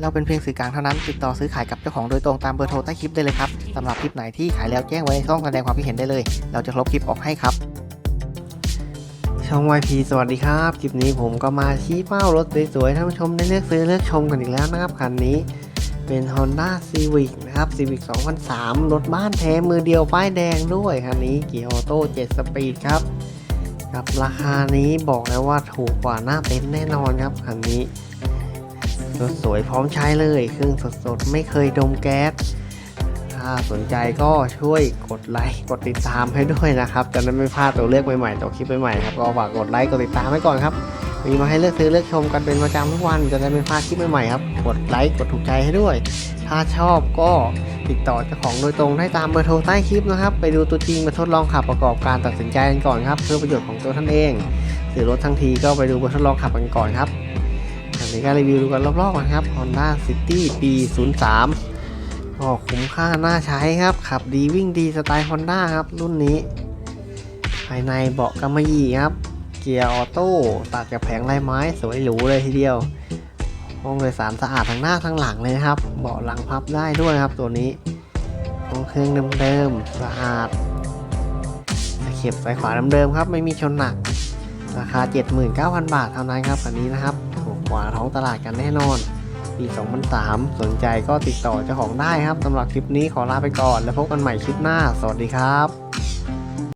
เราเป็นเพียงสื่อกลางเท่านั้น ติดต่อซื้อขายกับเจ้าของโดยตรงตามเบอร์โทรใต้คลิปได้เลยครับสำหรับคลิปไหนที่ขายแล้วแจ้งไว้ในช่องแสดงความคิดเห็นได้เลย เราจะลบคลิปออกให้ครับ ช่อง YP สวัสดีครับ คลิปนี้ผมก็มาชี้เป้ารถสวยๆท่านผู้ชมได้เลือกซื้อเลือกชมกันอีกแล้วนะครับคันนี้เป็น Honda Civic นะครับ Civic 2003 รถบ้านแท้มือเดียวป้ายแดงด้วยคันนี้เกียร์ออโต้7สปีดครับ กับราคานี้บอกแล้วว่าถูกกว่าหน้าเต็นท์แน่นอนครับคันนี้ รถสวยพร้อมใช้เลย เครื่องสดๆไม่เคยดมแก๊ส ถ้าสนใจก็ช่วยกดไลค์กดติดตามให้ด้วยนะครับจะได้ไม่พลาดตัวเลือกใหม่ๆตัวคลิปใหม่ๆครับก็ฝากกดไลค์กดติดตามไว้ก่อนครับมีมาให้เลือกซื้อเลือกชมกันเป็นประจำทุกวันจะได้ไม่พลาดคลิปใหม่ๆครับ กดไลค์กดถูกใจให้ด้วย ถ้าชอบก็ติดต่อเจ้าของโดยตรงได้ตามเบอร์โทรใต้คลิปนะครับ ไปดูตัวจริงมาทดลองขับประกอบการตัดสินใจกันก่อนครับ เพื่อประโยชน์ของตัวท่านเองซื้อรถทั้งทีก็ไปดูบททดลองขับกันก่อนครับ อันนี้ก็รีวิวดูกันรอบๆกันครับ Honda City ปี 03ก็คุ้มค่าน่าใช้ครับ ขับดีวิ่งดีสไตล์ Honda ครับ รุ่นนี้ ภายในเบาะกำมะหยี่ครับ เกียร์ออโต้ตัดกับแผงลายไม้สวยหรูเลยทีเดียว ห้องโดยสารสะอาดทั้งหน้าทั้งหลังเลยครับ เบาะหลังพับได้ด้วยครับตัวนี้ห้องเครื่องเดิมๆสะอาดตะเข็บสายขวาเดิมๆครับ ไม่มีชนหนักราคา 79,000 บาทเท่านั้นครับคันนี้นะครับ กว่าท้องตลาดกันแน่นอน ปี 2003 สนใจก็ติดต่อเจ้าของได้ครับสำหรับคลิปนี้ขอลาไปก่อน แล้วพบกันใหม่คลิปหน้า สวัสดีครับ